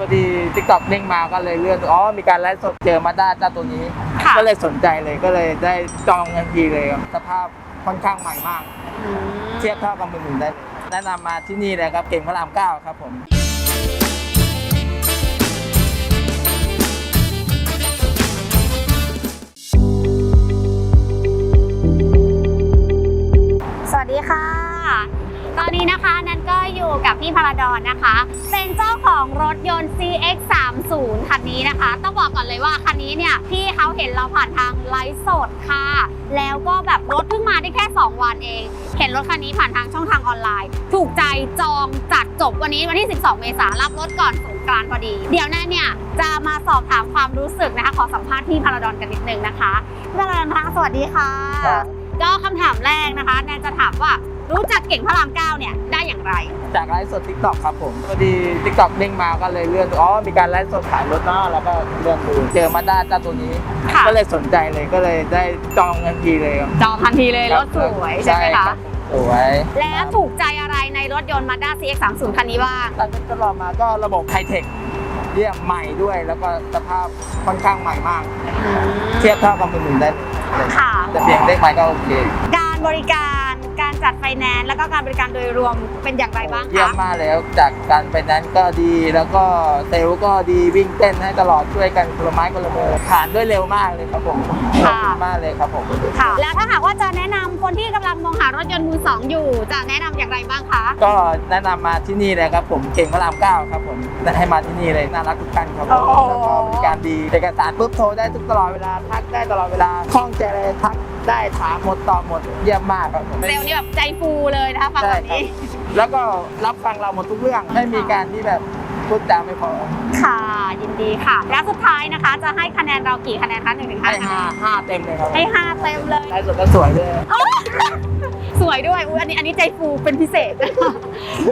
พอดีทิกตอกเด้งมาก็เลยเลื่อนดูอ๋อมีการไลฟ์สดเจอมาด้าเจ้าตัวนี้ ค่ะ ก็เลยสนใจเลยก็เลยได้จองทันทีเลยครับสภาพค่อนข้างใหม่มาก อืม เทียบเท่ากับมือหนึ่งได้เลยแนะนำมาที่นี่เลยครับเก่งพระรามเก้าครับผม สวัสดีค่ะ ตอนนี้นะคะนันก็อยู่กับพี่พาราดอนนะคะ เป็นเจ้าของรถยนต์ CX 3 0คันนี้นะคะ ต้องบอกก่อนเลยว่าคันนี้เนี่ยพี่เขาเห็นเราผ่านทางไลฟ์สดค่ะ แล้วก็แบบรถเพิ่งมาได้แค่ 2 วันเอง เห็นรถคันนี้ผ่านทางช่องทางออนไลน์ ถูกใจจองจัดจบวันนี้วันที่ 12 เมษายนรับรถก่อนสงกรานต์พอดี เดี๋ยวนั้นเนี่ยจะมาสอบถามความรู้สึกนะคะขอสัมภาษณ์พี่พาราดอนกันนิดนึงนะคะพี่พาราดอนคะสวัสดีค่ะครับก็คำถามแรกนะคะแนนจะถามว่า รู้จักเก่งพระรามเก้าเนี่ยได้อย่างไร จากไลฟ์สดทิกตอกครับผมพอดีทิกตอกเด้งมาก็เลยเลื่อนดูอ๋อมีการไลฟ์สดขายรถเนาะแล้วก็เลื่อนดูเจอมาด้าเจ้าตัวนี้ ค่ะ ก็เลยสนใจเลยก็เลยได้จองทันทีเลยครับจองทันทีเลยรถสวยใช่ไหมรัคะบสวยแล้วถูกใจอะไรในรถยนต์ Mazda CX-30 คันนี้บ้าง ตอนนี้ตลอดมาก็ระบบไฮเทคเยี่ยมใหม่ด้วยแล้วก็สภาพค่อนข้างใหม่มาก เทียบเท่ากับมือหนึ่งได้เลยค่ะ แต่เพียงเลขไม้ก็โอเค การบริการการจั ดไฟแนนซ์แล้วก็การบริการโดยรวมเป็นอย่างไรบ้างเยี่ยคะมมากแล้วจากการไปนั้นก็ดี แล้วก็เซลล์ก็ดีวิ่งเต้นให้ตลอดช่วยกันคนละไม้คนละมือผ่านด้วยเร็วมากเลยครับผมขอบคุณมากเลยครับผม ค่ะแล้วถ้าหากว่าจะแนะนำคนที่กำลังมอง หารถยนต์มือสองอยู่ จะแนะนำอย่างไรบ้างคะ ก็แนะนำมาที่นี่เลยครับผมเก่งพระรามเก้าครับผมให้มาที่นี่เลยน่ารักทุกท่านครับผมโอ้โห แล้วก็บริการดีเอกสารปุ๊บโทรได้ทุกตลอดเวลาทักได้ตลอดเวลาคล่องใจอะไรทักได้ถามหมดตอบหมดเยี่ยมมากครับผมเซลล์นี่แบบใจฟูเลยนะคะฟังแบบนี้ แล้วก็รับฟังเราหมดทุกเรื่องไม่มีการที่แบบ พูดจาไม่พอค่ะ ยินดีค่ะ แล้วสุดท้ายนะคะ จะให้คะแนนเรากี่คะแนนคะหนึ่งถึงห้าให้ห้าห้าเต็มเลยครับให้ห้าเต็มเลยไลฟ์สดก็สวยเลยสวยด้วยอุ๊ยอันนี้อันนี้ใจฟูเป็นพิเศษ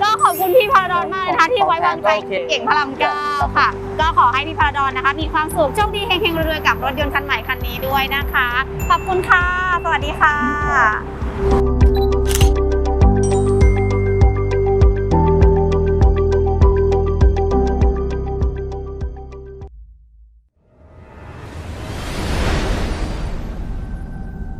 ก็ขอบคุณพี่พาราดอนมากนะคะที่ไว้วางใจเก่งพลังเก้าค่ะ ก็ขอให้พี่พาราดอนนะคะ มีความสุขโชคดีเฮงๆรวยๆกับรถยนต์คันใหม่คันนี้ด้วยนะคะ ขอบคุณค่ะ สวัสดีค่ะ